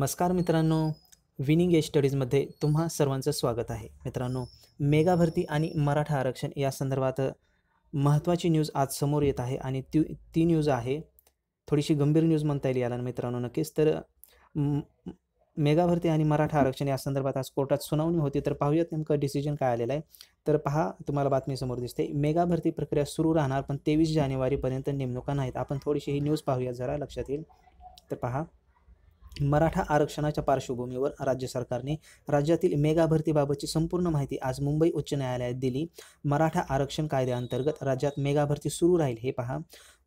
नमस्कार मित्रांनो winning age स्टडीजमध्ये तुम्हा सर्वांचं स्वागत आहे. मित्रांनो मेगा भरती आणि मराठा आरक्षण या संदर्भात महत्त्वाची न्यूज आज समोर येत आहे आणि ती ती न्यूज आहे थोडीशी गंभीर न्यूज म्हणता येईल याला मित्रांनो नक्कीच. तर मेगा भरती आणि मराठा आरक्षण या संदर्भात आज कोर्टात सुनावणी होती तर पाहूयात नेमकं डिसिजन काय आलेलं आहे. तर पहा तुम्हाला बातमी समोर दिसते. मेगा भरती प्रक्रिया सुरू राहणार पण तेवीस जानेवारीपर्यंत नेमणुका नाहीत. आपण थोडीशी ही न्यूज पाहूया जरा लक्षात येईल. तर पहा मराठा आरक्षणाच्या पार्श्वभूमीवर राज्य सरकारने राज्यातील मेगा भरतीबाबतची संपूर्ण माहिती आज मुंबई उच्च न्यायालयात दिली. मराठा आरक्षण कायद्याअंतर्गत राज्यात मेगा भरती सुरू राहील हे पहा.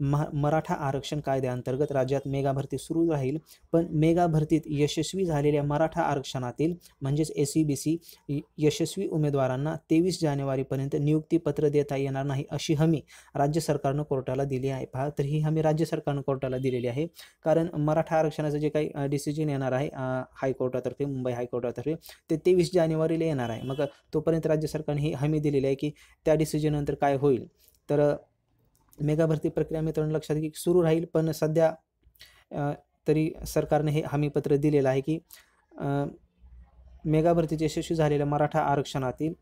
महा मराठा आरक्षण कायद्याअंतर्गत राज्यात मेगा भरती सुरू राहील पण मेगा भरतीत यशस्वी झालेल्या मराठा आरक्षणातील म्हणजेच ए सी बी सी यशस्वी उमेदवारांना तेवीस जानेवारीपर्यंत नियुक्तीपत्र देता येणार नाही अशी हमी राज्य सरकारनं कोर्टाला दिली आहे. पहा तर ही हमी राज्य सरकारनं कोर्टाला दिलेली आहे कारण मराठा आरक्षणाचं जे काही डिसिजन येणार आहे हायकोर्टातर्फे मुंबई हायकोर्टातर्फे ते तेवीस जानेवारीला येणार आहे. मग तोपर्यंत राज्य सरकारने ही हमी दिलेली आहे की त्या डिसिजननंतर काय होईल? तर मेगा भरती प्रक्रिया मित्रांनो लक्षात घे की सुरू राहील पण सध्या तरी सरकारने हे हमीपत्र दिलेलं आहे की अ, मेगा यशस्वी झालेल्या मराठा आरक्षणातील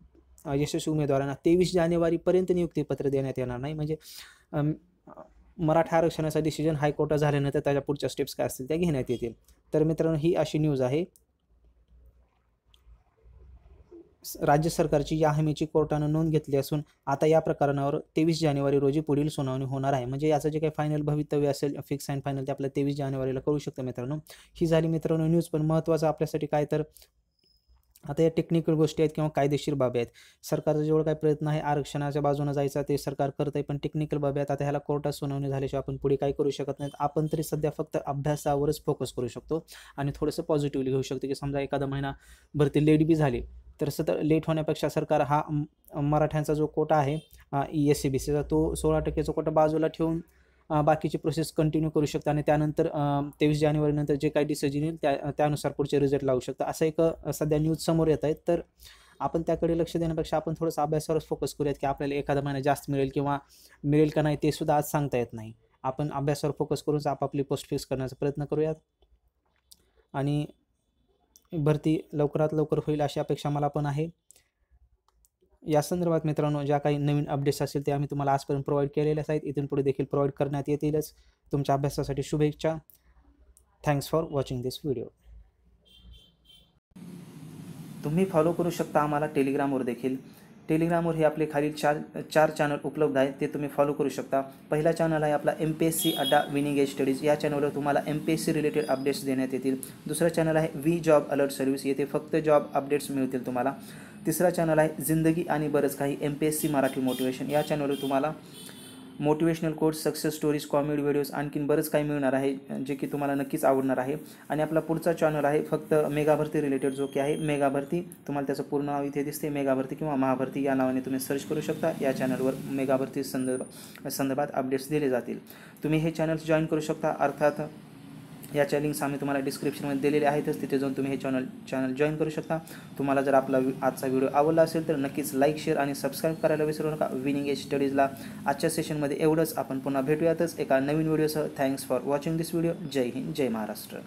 यशस्वी उमेदवारांना तेवीस जानेवारीपर्यंत नियुक्तीपत्र देण्यात येणार नाही. म्हणजे मराठा आरक्षणाचा डिसिजन हायकोर्टात झाल्यानंतर त्याच्या पुढच्या स्टेप्स काय असतील त्या घेण्यात येतील. तर मित्रांनो ही अशी न्यूज आहे स- राज्य सरकारची या हमीची कोर्टानं नोंद घेतली असून आता या प्रकरणावर तेवीस जानेवारी रोजी पुढील सुनावणी होणार आहे. म्हणजे याचं जे काही फायनल भवितव्य असेल फिक्स अँड फायनल ते आपल्याला तेवीस जानेवारीला करू शकतं मित्रांनो. ही झाली मित्रांनो न्यूज पण महत्त्वाचं आपल्यासाठी काय तर आता या टेक्निकल गोष्टी आहेत किंवा कायदेशीर बाबी आहेत. सरकारचा जेवढा काही प्रयत्न आहे आरक्षणाच्या बाजूने जायचा ते सरकार करत आहे पण टेक्निकल बाबी आहेत. आता ह्याला कोर्टात सुनावणी झाल्याशिवाय आपण पुढे काही करू शकत नाहीत. आपण तरी सध्या फक्त अभ्यासावरच फोकस करू शकतो. आणि थोडंसं पॉझिटिव्हली घेऊ शकतो की समजा एखादा महिना भरती लेट बी झाली तर सतत लेट होण्यापेक्षा सरकार हा मराठ्यांचा जो कोटा आहे ई एस सी बी सीचा तो सोळा टक्केचा कोटा बाजूला ठेवून बाकीची प्रोसेस कंटिन्यू करू शकता आणि त्यानंतर तेवीस जानेवारीनंतर जे काही डिसिजन येईल त्या त्यानुसार पुढचे रिझल्ट लावू शकता. असं एक सध्या न्यूज समोर येत आहेत. तर आपण त्याकडे लक्ष देण्यापेक्षा आपण थोडंसं अभ्यासावरच फोकस करूयात की आपल्याला एखादा महिना जास्त मिळेल किंवा मिळेल का नाही ते सुद्धा आज सांगता येत नाही. आपण अभ्यासावर फोकस करूनच आपापली पोस्ट फिक्स करण्याचा प्रयत्न करूयात. आणि भरती लवकरात लवकर होईल अशी अपेक्षा मला पण आहे. या संदर्भात मित्रांनो ज्या काही नवीन अपडेट्स असतील ते आम्ही तुम्हाला आजपर्यंत प्रोव्हाइड केलेल्याच आहेत. इथून पुढे देखील प्रोव्हाइड करण्यात येतीलच. तुमच्या अभ्यासासाठी शुभेच्छा. Thanks for watching this video तुम्ही फॉलो करू शकता आम्हाला टेलिग्रामवर देखील. टेलिग्रामवर हे आपले खालील चार चार चॅनल उपलब्ध आहेत ते तुम्ही फॉलो करू शकता. पहिला चॅनल आहे आपला M P S C Adda winning edge studies या चॅनलवर तुम्हाला M P S C related updates देण्यात येतील. दुसरा चॅनल आहे वी जॉब अलर्ट सर्व्हिस येथे फक्त जॉब अपडेट्स मिळतील तुम्हाला. तिसरा चॅनल आहे जिंदगी आणि बरंच काही M P S C Marathi motivation या चॅनलवर तुम्हाला motivational course success stories comedy videos आणखीन बरंच काही मिळणार आहे जे की तुम्हाला नक्कीच आवडणार आहे. आणि आपला पुढचा चॅनल आहे फक्त मेगा भरती रिलेटेड जो की आहे मेगा भरती तुम्हाला त्याचं पूर्ण नाव इथे दिसते मेगा भरती किंवा महाभरती. या नावाने तुम्ही सर्च करू शकता. या चॅनलवर मेगा भरती संदर्भ संदर्भात अपडेट्स दिले जातील. तुम्ही हे चॅनल्स जॉईन करू शकता. अर्थात याच्या लिंक्स आम्ही तुम्हाला डिस्क्रिप्शनमध्ये दिलेले आहेतच. तिथे जाऊन तुम्ही हे चॅनल चॅनल जॉईन करू शकता. तुम्हाला जर आपला आजचा व्हिडिओ आवडला असेल तर नक्कीच लाईक शेअर आणि सबस्क्राईब करायला विसरू नका. विनिंग एज स्टडीजला आजच्या सेशनमध्ये एवढंच. आपण पुन्हा भेटूयातच एका नवीन व्हिडिओसह thanks for watching this video जय हिंद जय महाराष्ट्र.